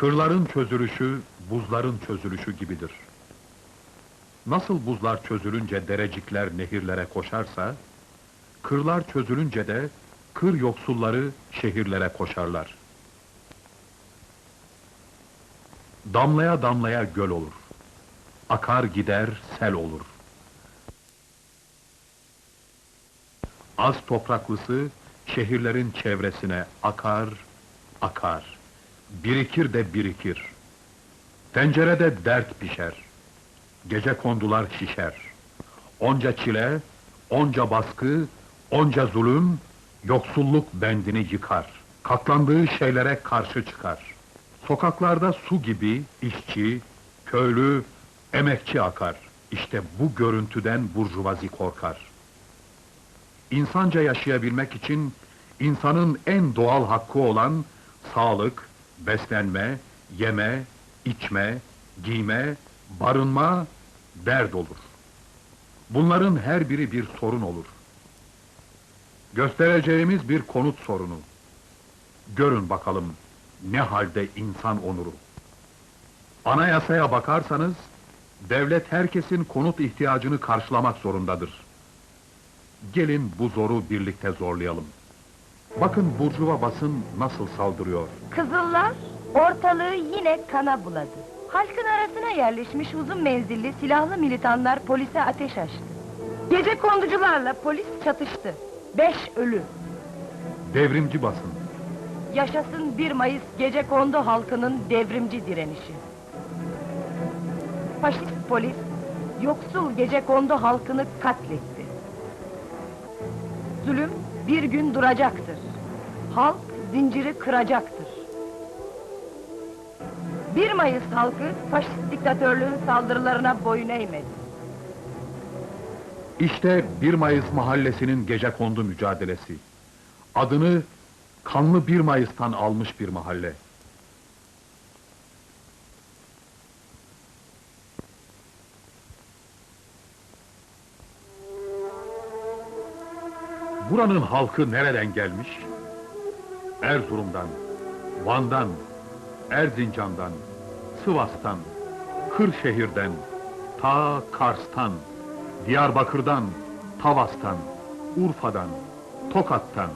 Kırların çözülüşü, buzların çözülüşü gibidir. Nasıl buzlar çözülünce derecikler nehirlere koşarsa, kırlar çözülünce de kır yoksulları şehirlere koşarlar. Damlaya damlaya göl olur. Akar gider sel olur. Az topraklısı şehirlerin çevresine akar, akar. Birikir de birikir. Tencerede dert pişer. Gece kondular şişer. Onca çile, onca baskı, onca zulüm, yoksulluk bendini yıkar. Katlandığı şeylere karşı çıkar. Sokaklarda su gibi işçi, köylü, emekçi akar. İşte bu görüntüden burjuvazi korkar. İnsanca yaşayabilmek için insanın en doğal hakkı olan sağlık, beslenme, yeme, içme, giyme, barınma dert olur. Bunların her biri bir sorun olur. Göstereceğimiz bir konut sorunu. Görün bakalım ne halde insan onuru. Anayasaya bakarsanız devlet herkesin konut ihtiyacını karşılamak zorundadır. Gelin bu zoru birlikte zorlayalım. Bakın burjuva basın nasıl saldırıyor. Kızıllar ortalığı yine kana buladı. Halkın arasına yerleşmiş uzun menzilli silahlı militanlar polise ateş açtı. Gece konducularla polis çatıştı. Beş ölü. Devrimci basın. Yaşasın 1 Mayıs gece kondu halkının devrimci direnişi. Faşist polis yoksul gece kondu halkını katletti. Zulüm bir gün duracaktır. Halk zinciri kıracaktır. 1 Mayıs halkı faşist diktatörlüğün saldırılarına boyun eğmedi. İşte 1 Mayıs mahallesinin gece kondu mücadelesi. Adını kanlı 1 Mayıs'tan almış bir mahalle. Buranın halkı nereden gelmiş? Erzurum'dan, Van'dan, Erzincan'dan, Sivas'tan, Kırşehir'den, ta Kars'tan, Diyarbakır'dan, Tavas'tan, Urfa'dan, Tokat'tan.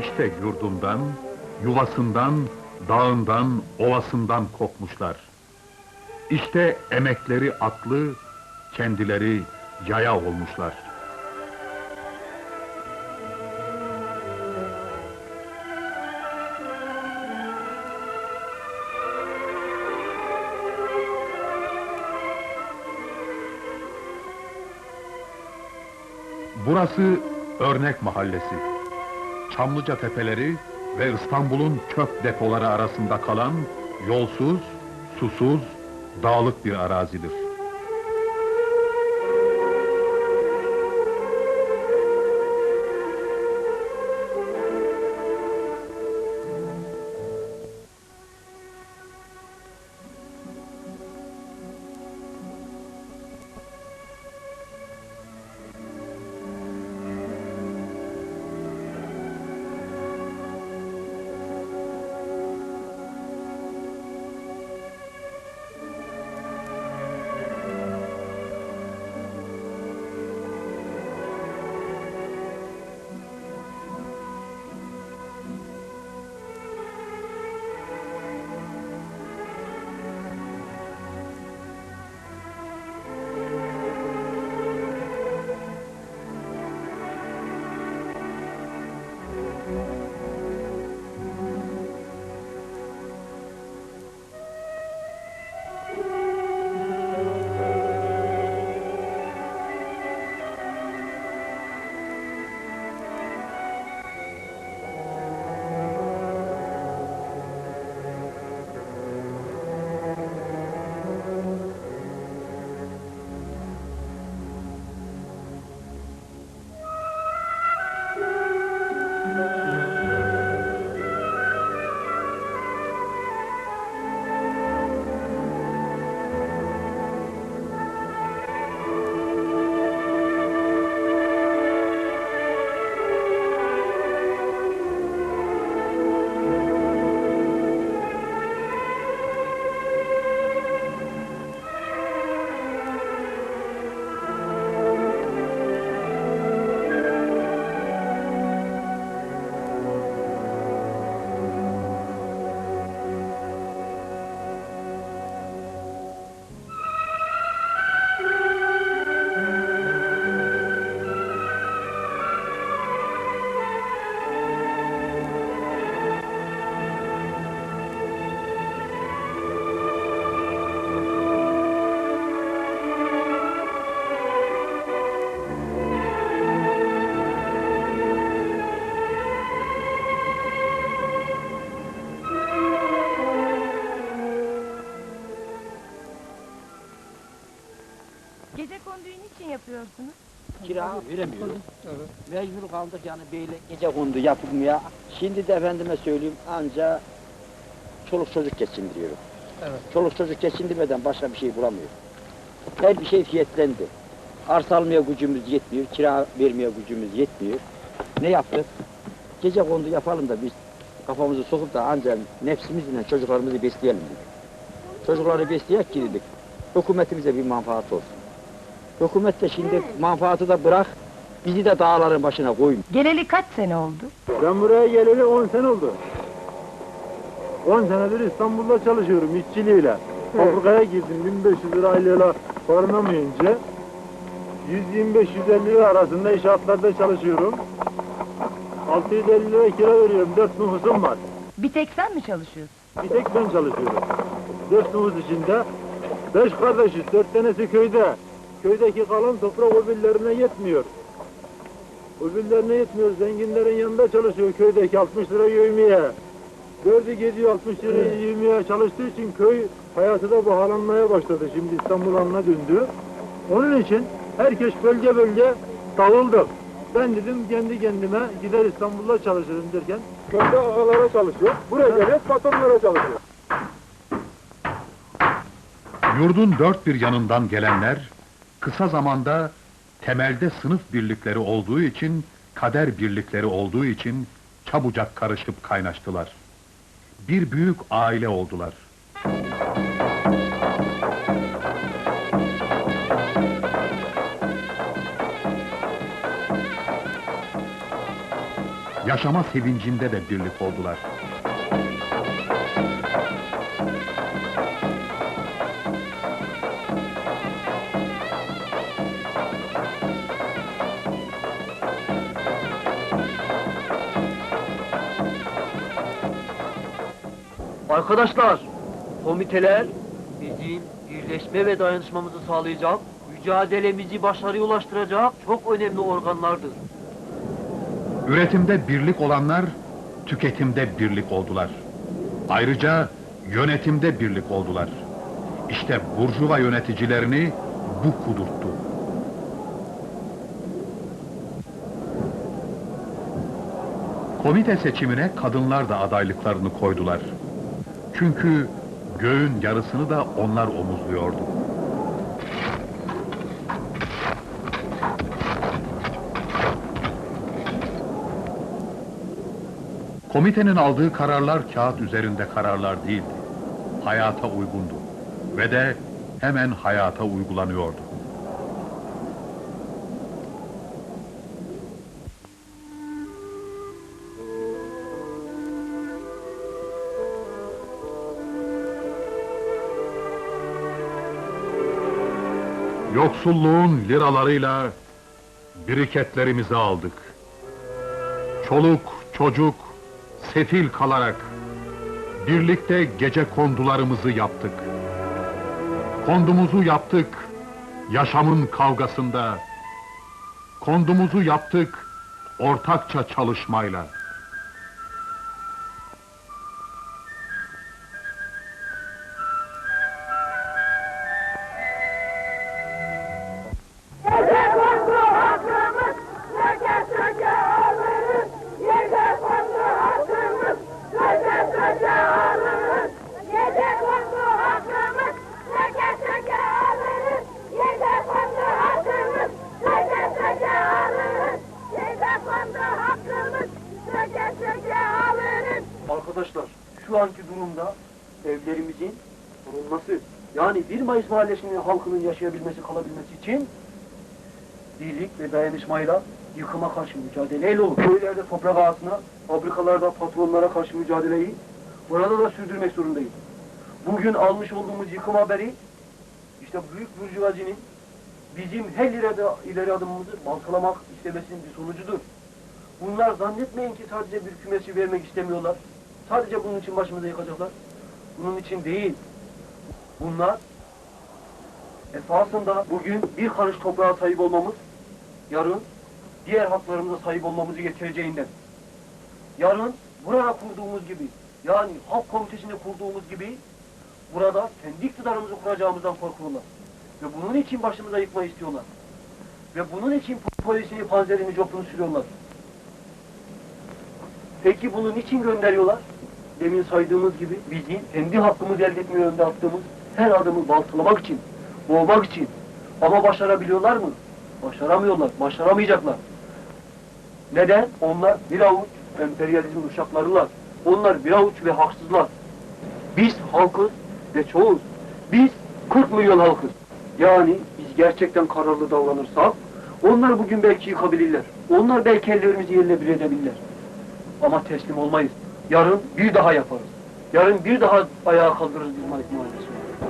İşte yurdundan, yuvasından, dağından, ovasından kopmuşlar. İşte emekleri atlı, kendileri yaya olmuşlar. Burası Örnek Mahallesi. Çamlıca tepeleri ve İstanbul'un çöp depoları arasında kalan yolsuz, susuz, dağlık bir arazidir. Kira veremiyoruz. Mecbur kaldık yani böyle gece kondu yapılmaya. Şimdi de efendime söyleyeyim anca çoluk çocuk geçindiriyorum. Evet. Çoluk çocuk geçindirmeden başka bir şey bulamıyorum. Her bir şey fiyatlendi. Arsa almaya gücümüz yetmiyor, kira vermeye gücümüz yetmiyor. Ne yaptık? Gece kondu yapalım da biz kafamızı sokup da ancak nefsimizle çocuklarımızı besleyelim dedik. Çocukları besleyek ki dedik. Hükümetimize bir manfaat olsun. Hükümet de şimdi manfaatı da bırak, bizi de dağların başına koyun. Geleli kaç sene oldu? Ben buraya geleli 10 sene oldu. 10 senedir İstanbul'da çalışıyorum işçiliğiyle. Fabrikaya girdim 1500 lira aylığıyla barınamayınca 125-150 lira arasında inşaatlarda çalışıyorum. 650 lira kira veriyorum. 4 nüfusum var. Bir tek sen mi çalışıyorsun? Bir tek ben çalışıyorum. 4 nüfus içinde 5 kardeşiz. 4 tanesi köyde. Köydeki kalan toprak öbürlerine yetmiyor. Öbürlerine yetmiyor. Zenginlerin yanında çalışıyor köydeki 60 lira yövmeye. Dördü gidiyor 60 lira yövmeye çalıştığı için köy hayatı da pahalanmaya başladı. Şimdi İstanbul haline döndü. Onun için herkes bölge bölge dağıldı. Ben dedim kendi kendime gider İstanbul'da çalışırım derken köyde ağalara çalışıyor. Buraya gelip patronlara çalışıyor. Yurdun dört bir yanından gelenler, kısa zamanda temelde sınıf birlikleri olduğu için, kader birlikleri olduğu için çabucak karışıp kaynaştılar. Bir büyük aile oldular. Yaşama sevincinde de birlik oldular. Arkadaşlar, komiteler bizim birleşme ve dayanışmamızı sağlayacak, mücadelemizi başarıya ulaştıracak çok önemli organlardır. Üretimde birlik olanlar, tüketimde birlik oldular. Ayrıca yönetimde birlik oldular. İşte Burjuva yöneticilerini bu kudurttu. Komite seçimine kadınlar da adaylıklarını koydular. Çünkü göğün yarısını da onlar omuzluyordu. Komitenin aldığı kararlar kağıt üzerinde kararlar değildi. Hayata uygundu. Ve de hemen hayata uygulanıyordu. Yoksulluğun liralarıyla biriketlerimizi aldık. Çoluk, çocuk, sefil kalarak birlikte gece kondularımızı yaptık. Kondumuzu yaptık yaşamın kavgasında. Kondumuzu yaptık ortakça çalışmayla. Evlerimizin korunması, yani 1 Mayıs Mahallesi'nin halkının yaşayabilmesi, kalabilmesi için birlik ve dayanışmayla yıkıma karşı mücadeleyle olur. Köylerde toprak ağasına, fabrikalarda patronlara karşı mücadeleyi burada da sürdürmek zorundayız. Bugün almış olduğumuz yıkım haberi işte büyük burjuvazinin bizim her ileri, ileri adımımızı baltalamak istemesinin bir sonucudur. Bunlar zannetmeyin ki sadece bir kümesi vermek istemiyorlar. Sadece bunun için başımıza yıkacaklar. Bunun için değil. Bunlar esasında bugün bir karış toprağa sahip olmamız, yarın diğer haklarımıza sahip olmamızı getireceğinden. Yarın burada kurduğumuz gibi, yani halk komitesinde kurduğumuz gibi burada kendi iktidarımızı kuracağımızdan korkuyorlar. Ve bunun için başımıza yıkmayı istiyorlar. Ve bunun için po- polisini, panzerini, copunu sürüyorlar. Peki bunu niçin gönderiyorlar? Demin saydığımız gibi bizim kendi hakkımızı elde etme yönünde attığımız her adımı baltalamak için, boğmak için. Ama başarabiliyorlar mı? Başaramıyorlar, başaramayacaklar. Neden? Onlar bir avuç emperyalizm uşaklarılar. Onlar bir avuç ve haksızlar. Biz halkız ve çoğuz. Biz 40 milyon halkız. Yani biz gerçekten kararlı davranırsak onlar bugün belki yıkabilirler. Onlar belki ellerimizi yerle bir edebilirler. Ama teslim olmayız. Yarın bir daha yaparız. Yarın bir daha ayağa kaldırırız biz Malik Mahallesi'ni.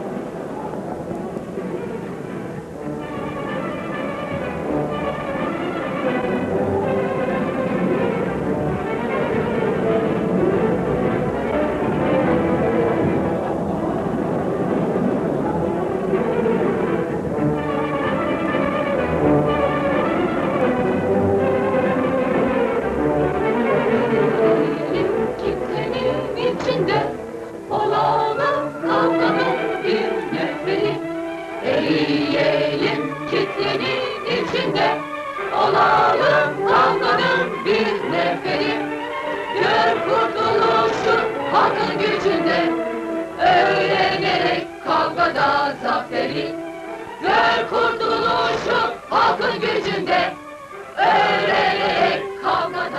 Kavgada zaferi. Gör kurtuluşu halkın gücünde. Öğrenerek kavgada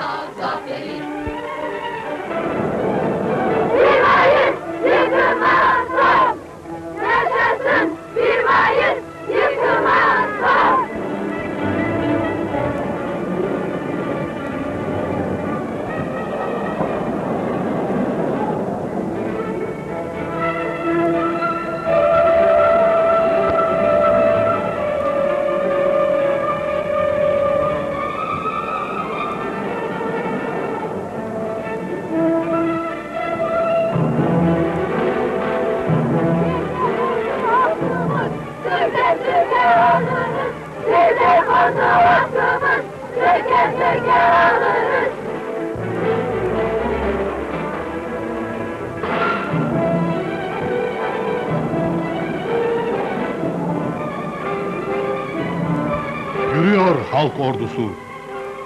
Yürüyor halk ordusu.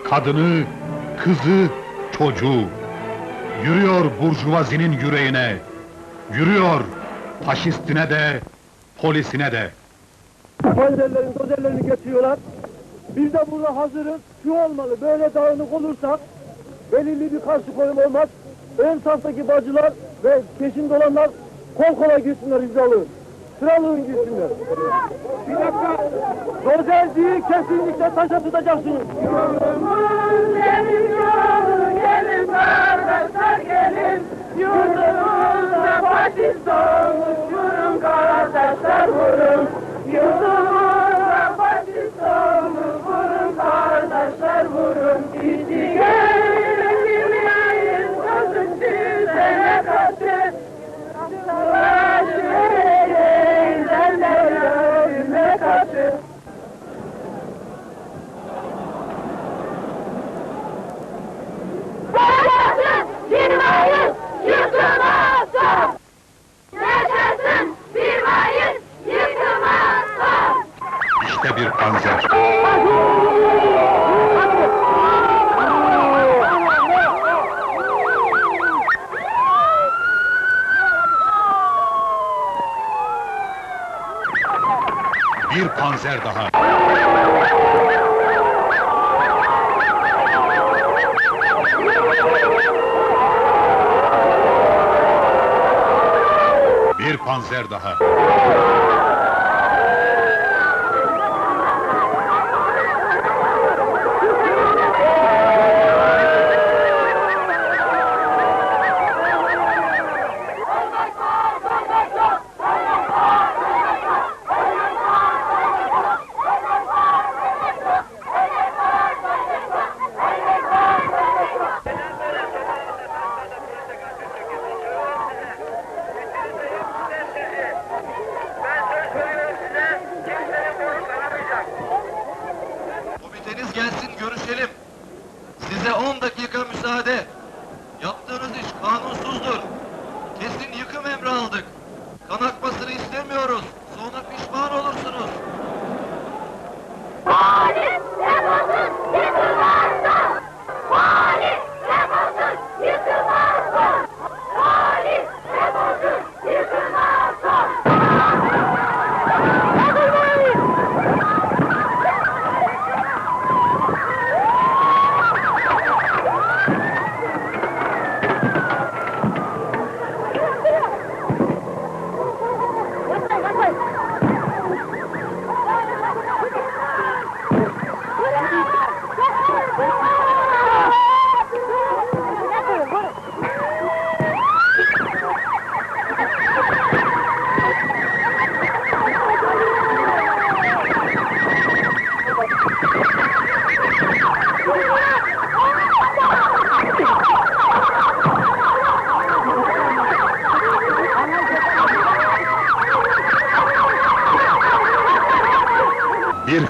Kadını, kızı, çocuğu. Yürüyor burjuvazinin yüreğine. Yürüyor faşistine de, polisine de. Panzerlerin, dozerlerini getiriyorlar. Biz de burada hazırız. Şu olmalı, böyle dağınık olursak belirli bir karşı koyum olmaz. Ön saftaki bacılar ve peşinde olanlar kol kola girsinler hizalı. Sıralığın girsinler. Bir dakika. Dozerciyi kesinlikle taşa tutacaksınız. Gelin yolu gelin kardeşler gelin Yurdumuzda faşist olmuş vurun kardeşler vurun Yurdumuzda kardeşler vurun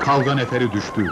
kavga neferi düştü.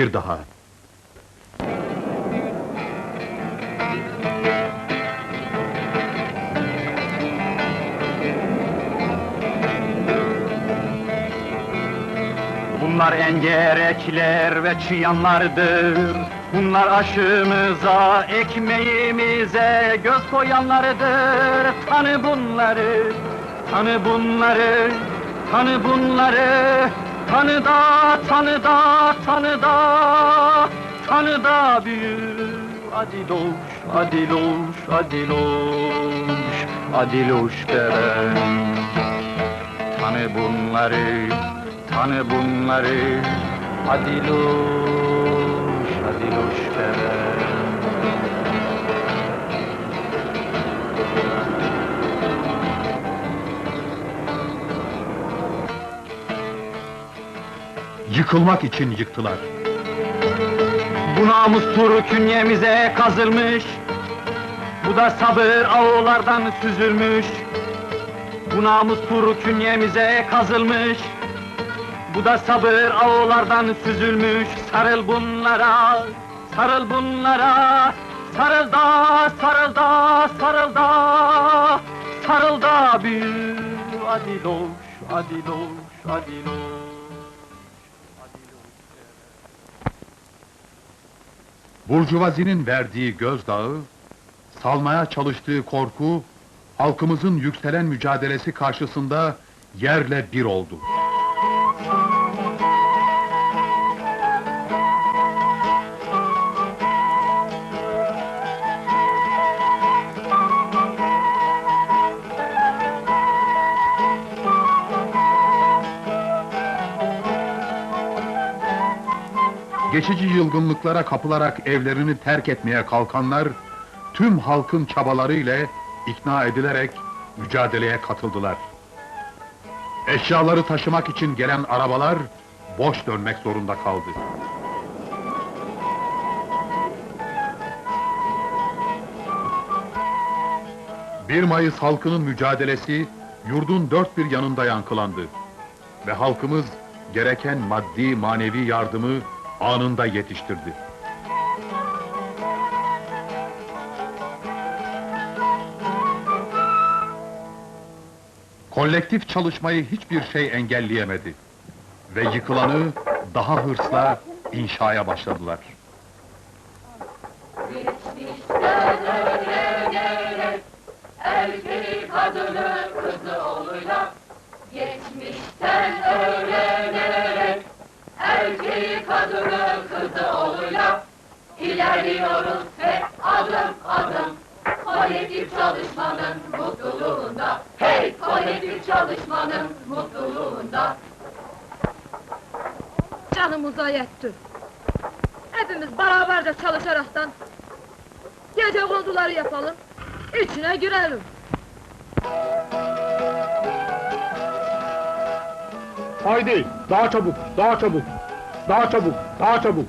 Bir daha. Bunlar engerekler ve çıyanlardır. Bunlar aşımıza, ekmeğimize göz koyanlardır. Tanı bunları, tanı bunları, tanı bunları. Tanı da, tanı da, tanı da, tanı da büyür. Adiloş, adiloş, adiloş, adiloş derem. Tanı bunları, tanı bunları Adiloş, adiloş verem Yıkılmak için yıktılar. Bu namustur künyemize kazılmış. Bu da sabır ağlardan süzülmüş. Bu namustur künyemize kazılmış. Bu da sabır ağlardan süzülmüş. Sarıl bunlara, sarıl bunlara. Sarıl da, sarıl da, sarıl da. Sarıl da büyü Adiloş, adiloş, adiloş Burjuvazinin verdiği gözdağı, salmaya çalıştığı korku, halkımızın yükselen mücadelesi karşısında yerle bir oldu. Geçici yılgınlıklara kapılarak evlerini terk etmeye kalkanlar, tüm halkın çabalarıyla ikna edilerek mücadeleye katıldılar. Eşyaları taşımak için gelen arabalar boş dönmek zorunda kaldı. Bir Mayıs halkının mücadelesi yurdun dört bir yanında yankılandı ve halkımız gereken maddi manevi yardımı anında yetiştirdi. Kolektif çalışmayı hiçbir şey engelleyemedi ve yıkılanı daha hırsla inşaya başladılar. Kadını kızı oğluyla İlerliyoruz hep adım adım Kolektif çalışmanın mutluluğunda Hey kolektif çalışmanın mutluluğunda Canımıza yetti. Hepimiz beraberce çalışaraktan gece konduları yapalım, içine girelim. Haydi! Daha çabuk! Daha çabuk! Daha çabuk! Daha çabuk!